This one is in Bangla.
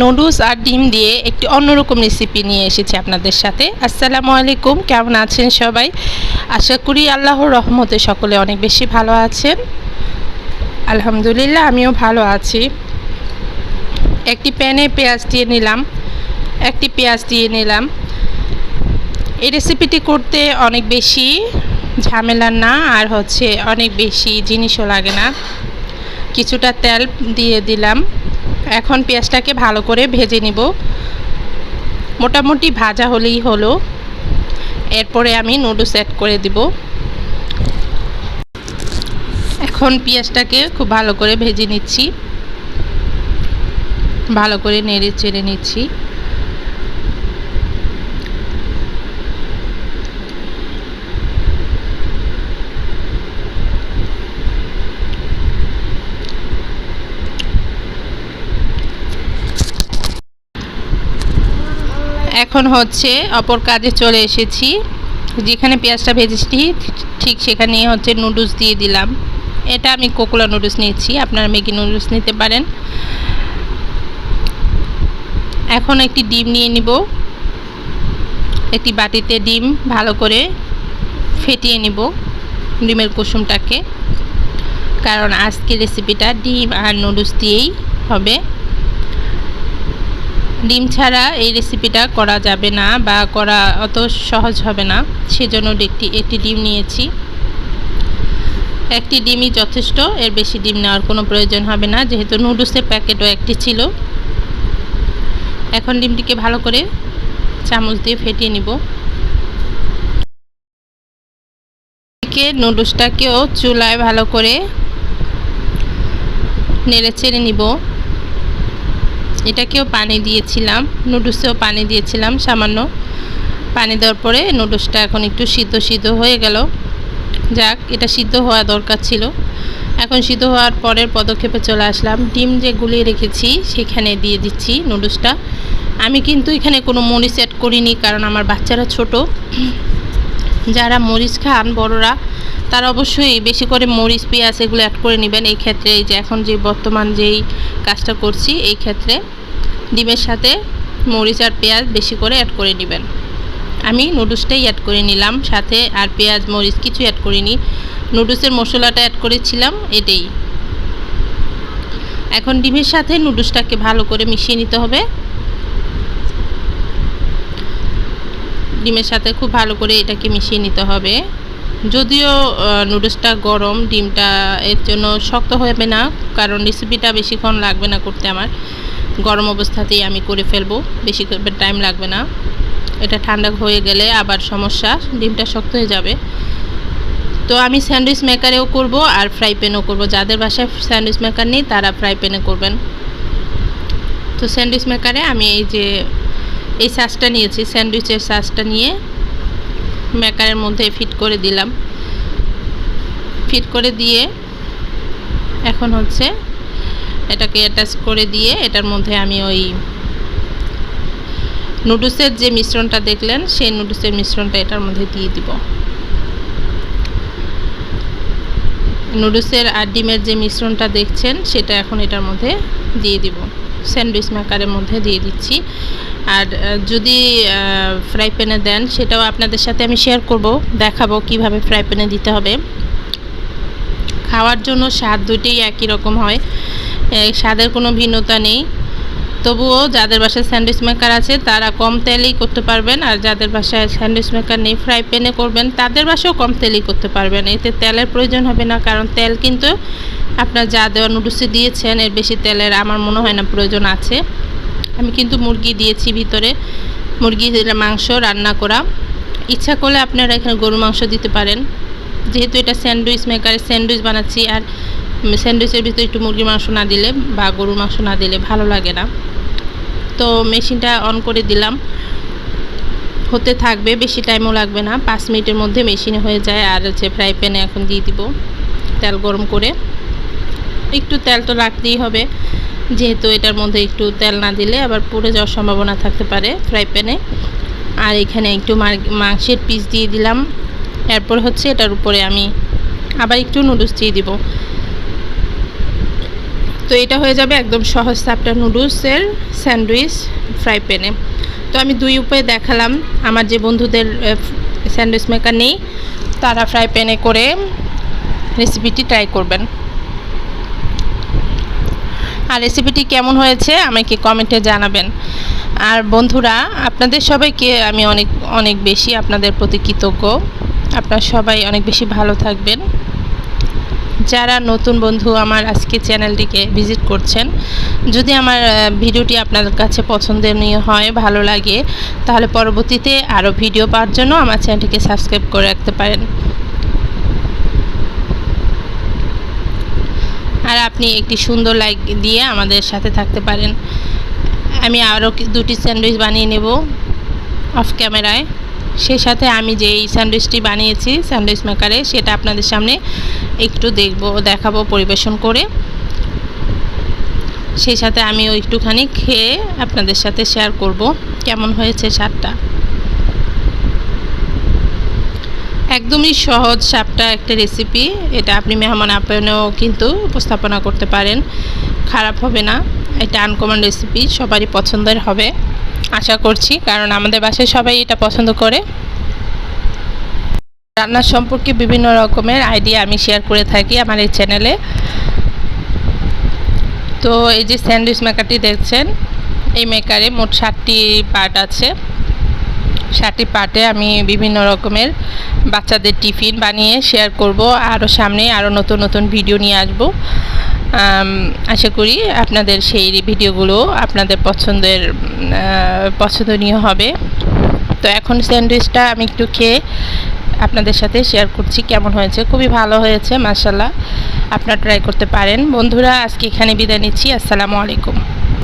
নুডলস আর ডিম দিয়ে একটি অন্যরকম রেসিপি নিয়ে এসেছি আপনাদের সাথে। আসসালামু আলাইকুম, কেমন আছেন সবাই? আশা করি আল্লাহর রহমতে সকলে অনেক বেশি ভালো আছেন। আলহামদুলিল্লাহ, আমিও ভালো আছি। একটি প্যানে পেঁয়াজ দিয়ে নিলাম, একটি পেঁয়াজ দিয়ে নিলাম। এই রেসিপিটি করতে অনেক বেশি ঝামেলা না, আর হচ্ছে অনেক বেশি জিনিসও লাগে না। কিছুটা তেল দিয়ে দিলাম। এখন পেঁয়াজটাকে ভালো করে ভেজে নিব। মোটামুটি ভাজা হলেই হলো। এরপরে আমি নুডলস অ্যাড করে দিব। এখন পেঁয়াজটাকে খুব ভালো করে ভেজে নিচ্ছি। ভালো করে নেড়ে চেড়ে নিচ্ছি। এখন হচ্ছে অপর কাজে চলে এসেছি। যেখানে পেঁয়াজটা ভেজেছি, ঠিক সেখানে হচ্ছে নুডলস দিয়ে দিলাম। এটা আমি কোকোলা নুডলস নিয়েছি, আপনারা ম্যাগি নুডলস নিতে পারেন। এখন একটি ডিম নিয়ে নিব। একটি বাটিতে ডিম ভালো করে ফেটিয়ে নিব ডিমের কুসুমটাকে। কারণ আজকে রেসিপিটা ডিম আর নুডলস দিয়েই হবে। ডিম ছাড়া এই রেসিপিটা করা যাবে না বা করা অত সহজ হবে না। সেজন্য একটি একটি ডিম নিয়েছি। একটি ডিমই যথেষ্ট, এর বেশি ডিম নেওয়ার কোনো প্রয়োজন হবে না। যেহেতু নুডলসের প্যাকেটও একটি ছিল। এখন ডিমটিকে ভালো করে চামচ দিয়ে ফেটিয়ে নিব। নুডলসটাকেও চুলায় ভালো করে নেড়ে চেড়ে নিব। এটাকেও পানি দিয়েছিলাম, নুডলসেও পানি দিয়েছিলাম সামান্য। পানি দেওয়ার পরে নুডলসটা এখন একটু সিদ্ধ সিদ্ধ হয়ে গেল। যাক, এটা সিদ্ধ হওয়া দরকার ছিল। এখন সিদ্ধ হওয়ার পরের পদক্ষেপে চলে আসলাম। ডিম যে গুলিয়ে রেখেছি, সেখানে দিয়ে দিচ্ছি নুডলসটা। আমি কিন্তু এখানে কোনো মরিচ অ্যাড করিনি, কারণ আমার বাচ্চারা ছোট। যারা মরিচ খান বড়রা, তারা অবশ্যই বেশি করে মরিচ, পেঁয়াজ এগুলো অ্যাড করে নেবেন। এই ক্ষেত্রে এই যে এখন যে বর্তমান যেই কাজটা করছি, এই ক্ষেত্রে ডিমের সাথে মরিচ আর পেঁয়াজ বেশি করে অ্যাড করে নেবেন। আমি নুডলসটাই অ্যাড করে নিলাম, সাথে আর পেঁয়াজ, মরিচ কিছু অ্যাড করিনি। নুডলসের মশলাটা অ্যাড করেছিলাম, এটাই। এখন ডিমের সাথে নুডলসটাকে ভালো করে মিশিয়ে নিতে হবে। ডিমের সাথে খুব ভালো করে এটাকে মিশিয়ে নিতে হবে। যদিও নুডলসটা গরম, ডিমটা এর জন্য শক্ত হবে না, কারণ রেসিপিটা বেশিক্ষণ লাগবে না করতে আমার। গরম অবস্থাতেই আমি করে ফেলব। বেশি টাইম লাগবে না। এটা ঠান্ডা হয়ে গেলে আবার সমস্যা, ডিমটা শক্ত হয়ে যাবে। তো আমি স্যান্ডউইচ মেকারেও করব আর ফ্রাই প্যানেও করব। যাদের বাসায় স্যান্ডউইচ মেকার নেই, তারা ফ্রাই প্যানে করবেন। তো স্যান্ডউইচ মেকারে আমি এই যে, এই সাসটা নিয়েছি। স্যান্ডউইচের সাসটা নিয়ে মেকারের মধ্যে ফিট করে দিলাম। ফিট করে দিয়ে এখন হচ্ছে এটাকে অ্যাটাচ করে দিয়ে এটার মধ্যে আমি ওই নুডলসের যে মিশ্রণটা দেখলেন, সেই নুডলসের মিশ্রণটা এটার মধ্যে দিয়ে দিব। নুডলসের আর ডিমের যে মিশ্রণটা দেখছেন, সেটা এখন এটার মধ্যে দিয়ে দিব। স্যান্ডউইচ মেকারের মধ্যে দিয়ে দিচ্ছি। আর যদি ফ্রাই প্যানে দেন, সেটাও আপনাদের সাথে আমি শেয়ার করব, দেখাবো কীভাবে ফ্রাই প্যানে দিতে হবে। খাওয়ার জন্য স্বাদ দুইটাই একই রকম হয়। স্বাদের কোনো ভিন্নতা নেই। তবুও যাদের বাসায় স্যান্ডউইচ মেকার আছে, তারা কম তেলেই করতে পারবেন। আর যাদের বাসায় স্যান্ডউইচ মেকার নেই, ফ্রাই প্যানে করবেন, তাদের বাসাও কম তেলেই করতে পারবেন। এতে তেলের প্রয়োজন হবে না, কারণ তেল কিন্তু আপনার যা দেওয়া নুডলসে দিয়েছেন, এর বেশি তেলের আমার মনে হয় না প্রয়োজন আছে। আমি কিন্তু মুরগি দিয়েছি ভিতরে। মুরগি মাংস, রান্না করা। ইচ্ছা করলে আপনারা এখানে গরু মাংস দিতে পারেন। যেহেতু এটা স্যান্ডউইচ মেকারে স্যান্ডউইচ বানাচ্ছি, আর স্যান্ডউইচের ভিতরে একটু মুরগির মাংস না দিলে বা গরুর মাংস না দিলে ভালো লাগে না। তো মেশিনটা অন করে দিলাম। হতে থাকবে, বেশি টাইমও লাগবে না। পাঁচ মিনিটের মধ্যে মেশিনে হয়ে যায়। আর হচ্ছে ফ্রাই প্যানে এখন দিয়ে দিব তেল গরম করে। একটু তেল তো রাখতেই হবে। যেহেতু এটার মধ্যে একটু তেল না দিলে আবার পুড়ে যাওয়ার সম্ভাবনা থাকতে পারে ফ্রাই প্যানে আর এখানে একটু মাংসের পিস দিয়ে দিলাম। এরপর হচ্ছে এটার উপরে আমি আবার একটু নুডলস দিয়ে দিব। তো এটা হয়ে যাবে একদম সহজ সাপটা নুডলসের স্যান্ডউইচ ফ্রাই প্যানে। তো আমি দুই উপায়ে দেখালাম। আমার যে বন্ধুদের স্যান্ডউইচ মেকার নেই, তারা ফ্রাই প্যানে করে রেসিপিটি ট্রাই করবেন। আর রেসিপিটি কেমন হয়েছে আমাকে কমেন্টে জানাবেন। আর বন্ধুরা, আপনাদের সবাইকে আমি অনেক অনেক বেশি আপনাদের প্রতি কৃতজ্ঞ। আপনারা সবাই অনেক বেশি ভালো থাকবেন। যারা নতুন বন্ধু আমার আজকে চ্যানেলটিকে ভিজিট করছেন, যদি আমার ভিডিওটি আপনাদের কাছে পছন্দনীয় হয়, ভালো লাগে, তাহলে পরবর্তীতে আরও ভিডিও পাওয়ার জন্য আমার চ্যানেলটিকে সাবস্ক্রাইব করে রাখতে পারেন। আর আপনি একটি সুন্দর লাইক দিয়ে আমাদের সাথে থাকতে পারেন। আমি আরও দুটি স্যান্ডউইচ বানিয়ে নেব অফ ক্যামেরায়। সেই সাথে আমি যেই স্যান্ডউইচটি বানিয়েছি, স্যান্ডউইচ মেকারে, সেটা আপনাদের সামনে একটু দেখব, দেখাবো, পরিবেশন করে। সেই সাথে আমিও একটুখানি খেয়ে আপনাদের সাথে শেয়ার করব, কেমন হয়েছে স্বাদটা। একদমই সহজ সাপটা একটা রেসিপি এটা আপনি মেহমান আপ্যায়নেও কিন্তু উপস্থাপনা করতে পারেন। খারাপ হবে না, এটা আনকমন রেসিপি সবারই পছন্দের হবে। আশা করছি, কারণ আমাদের বাসায় সবাই এটা পছন্দ করে। রান্নার সম্পর্কে বিভিন্ন রকমের আইডিয়া আমি শেয়ার করে থাকি আমার এই চ্যানেলে তো এই যে স্যান্ডউইচ মেকারটি দেখছেন, এই মেকারে মোট ষাটটি পার্ট আছে। ষাটটি পার্টে আমি বিভিন্ন রকমের বাচ্চাদের টিফিন বানিয়ে শেয়ার করব আরও সামনে আরও নতুন নতুন ভিডিও নিয়ে আসব। আশা করি আপনাদের সেই ভিডিওগুলো আপনাদের পছন্দের পছন্দনীয় হবে। তো এখন স্যান্ডউইচটা আমি একটু খেয়ে আপনাদের সাথে শেয়ার করছি কেমন হয়েছে। খুবই ভালো হয়েছে মাসাল্লাহ আপনারা ট্রাই করতে পারেন। বন্ধুরা, আজকে এখানে বিদায় নিচ্ছি। আসসালামু আলাইকুম।